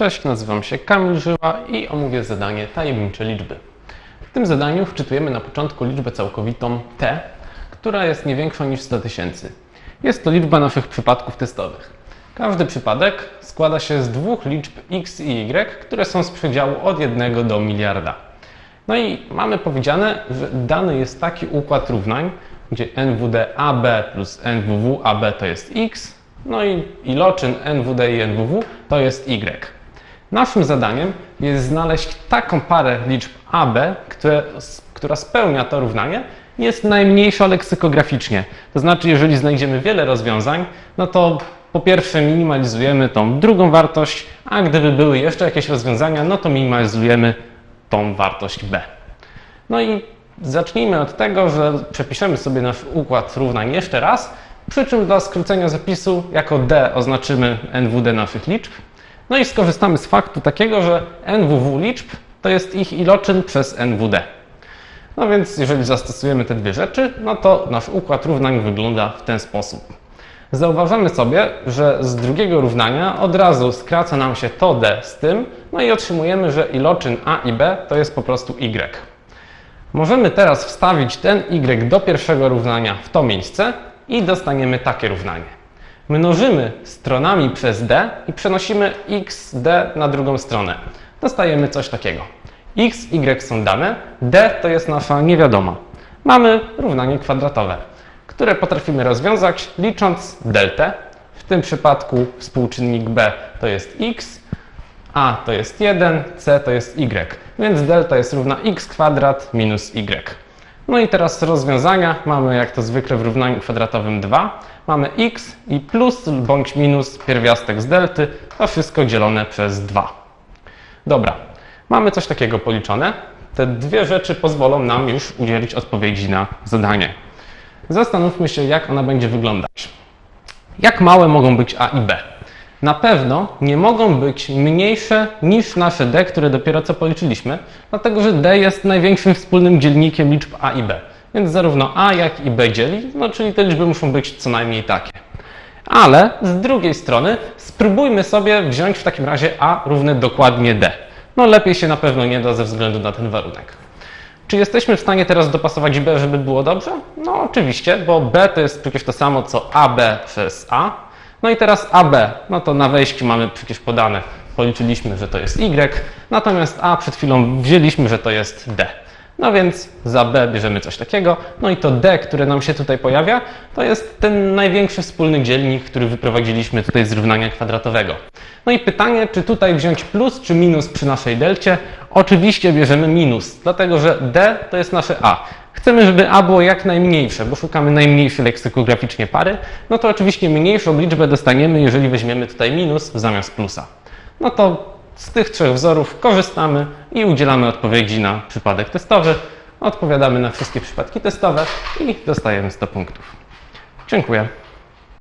Cześć, nazywam się Kamil Żyła i omówię zadanie tajemnicze liczby. W tym zadaniu wczytujemy na początku liczbę całkowitą t, która jest nie większa niż 100 tysięcy. Jest to liczba naszych przypadków testowych. Każdy przypadek składa się z dwóch liczb x i y, które są z przedziału od 1 do miliarda. No i mamy powiedziane, że dany jest taki układ równań, gdzie NWD AB plus NWW AB to jest x, no i iloczyn NWD i NWW to jest y. Naszym zadaniem jest znaleźć taką parę liczb AB, które, która spełnia to równanie i jest najmniejsza leksykograficznie. To znaczy, jeżeli znajdziemy wiele rozwiązań, no to po pierwsze minimalizujemy tą drugą wartość, a gdyby były jeszcze jakieś rozwiązania, no to minimalizujemy tą wartość B. No i zacznijmy od tego, że przepiszemy sobie nasz układ równań jeszcze raz, przy czym dla skrócenia zapisu jako D oznaczymy NWD naszych liczb. No i skorzystamy z faktu takiego, że NWW liczb to jest ich iloczyn przez NWD. No więc jeżeli zastosujemy te dwie rzeczy, no to nasz układ równań wygląda w ten sposób. Zauważamy sobie, że z drugiego równania od razu skraca nam się to D z tym, no i otrzymujemy, że iloczyn A i B to jest po prostu Y. Możemy teraz wstawić ten Y do pierwszego równania w to miejsce i dostaniemy takie równanie. Mnożymy stronami przez d i przenosimy xd na drugą stronę. Dostajemy coś takiego. x, y są dane, d to jest nasza niewiadoma. Mamy równanie kwadratowe, które potrafimy rozwiązać licząc deltę. W tym przypadku współczynnik b to jest x, a to jest 1, c to jest y, więc delta jest równa x kwadrat minus y. No i teraz rozwiązania mamy jak to zwykle w równaniu kwadratowym 2. Mamy x i plus bądź minus pierwiastek z delty, to wszystko dzielone przez 2. Dobra, mamy coś takiego policzone. Te dwie rzeczy pozwolą nam już udzielić odpowiedzi na zadanie. Zastanówmy się, jak ona będzie wyglądać. Jak małe mogą być a i b? Na pewno nie mogą być mniejsze niż nasze d, które dopiero co policzyliśmy, dlatego że d jest największym wspólnym dzielnikiem liczb a i b. Więc zarówno a, jak i b dzieli, no czyli te liczby muszą być co najmniej takie. Ale z drugiej strony spróbujmy sobie wziąć w takim razie a równe dokładnie d. No lepiej się na pewno nie da ze względu na ten warunek. Czy jesteśmy w stanie teraz dopasować b, żeby było dobrze? No oczywiście, bo b to jest przecież to samo co ab przez a, no i teraz AB, no to na wejściu mamy przecież podane, policzyliśmy, że to jest Y, natomiast A przed chwilą wzięliśmy, że to jest D. No więc za B bierzemy coś takiego, no i to D, które nam się tutaj pojawia, to jest ten największy wspólny dzielnik, który wyprowadziliśmy tutaj z równania kwadratowego. No i pytanie, czy tutaj wziąć plus czy minus przy naszej delcie? Oczywiście bierzemy minus, dlatego że D to jest nasze A. Chcemy, żeby A było jak najmniejsze, bo szukamy najmniejszej leksykograficznie pary, no to oczywiście mniejszą liczbę dostaniemy, jeżeli weźmiemy tutaj minus zamiast plusa. No to z tych trzech wzorów korzystamy i udzielamy odpowiedzi na przypadek testowy. Odpowiadamy na wszystkie przypadki testowe i dostajemy 100 punktów. Dziękuję.